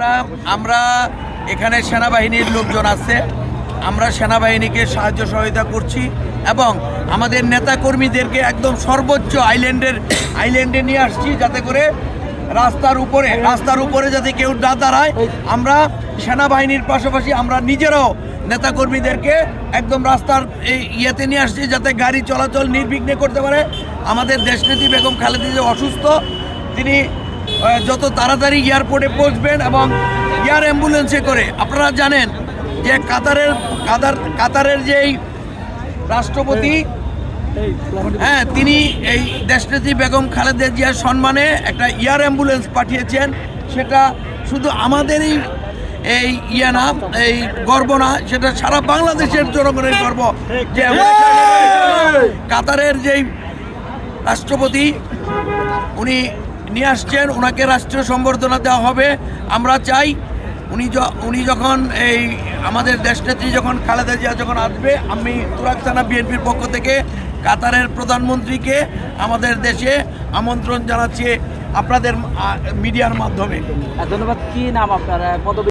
আমরা আমরা এখানে সেনাবাহিনীর লোকজন আছে। আমরা সেনাবাহিনীকে সাহায্য সহায়তা করছি এবং আমাদের নেতা কর্মীদেরকে একদম সর্বোচ্চ আইল্যান্ডের, আইল্যান্ডে নিয়ে আসছি যাতে করে রাস্তার উপরে রাস্তার উপরে যাতে কেউ না দাঁড়ায়। আমরা সেনাবাহিনীর পাশাপাশি আমরা নিজেরাও নেতাকর্মীদেরকে একদম রাস্তার এই ইয়েতে নিয়ে আসছি যাতে গাড়ি চলাচল নির্বিঘ্নে করতে পারে। আমাদের দেশনেত্রী বেগম খালেদি যে অসুস্থ। তিনি যত তাড়াতাড়ি এয়ারপোর্টে পৌঁছবেন এবং এয়ার অ্যাম্বুলেন্সে করে আপনারা জানেন যে কাতারের কাতার কাতারের যেই রাষ্ট্রপতি হ্যাঁ তিনি এই দেশনেত্রী বেগম খালেদা জিয়ার সম্মানে একটা এয়ার অ্যাম্বুলেন্স পাঠিয়েছেন। সেটা শুধু আমাদেরই এই ইয়ে না এই গর্ব না সেটা সারা বাংলাদেশের জনগণের গর্ব যে কাতারের যেই রাষ্ট্রপতি উনি নিয়ে আসছেন, ওনাকে রাষ্ট্রীয় সম্বর্ধনা দেওয়া হবে। আমরা চাই উনি উনি যখন এই আমাদের দেশনেত্রী যখন খালেদা জিয়া যখন আসবে, আমি তুরাক থানা বিএনপির পক্ষ থেকে কাতারের প্রধানমন্ত্রীকে আমাদের দেশে আমন্ত্রণ জানাচ্ছি আপনাদের মিডিয়ার মাধ্যমে। ধন্যবাদ। কি নাম আপনার? পদবী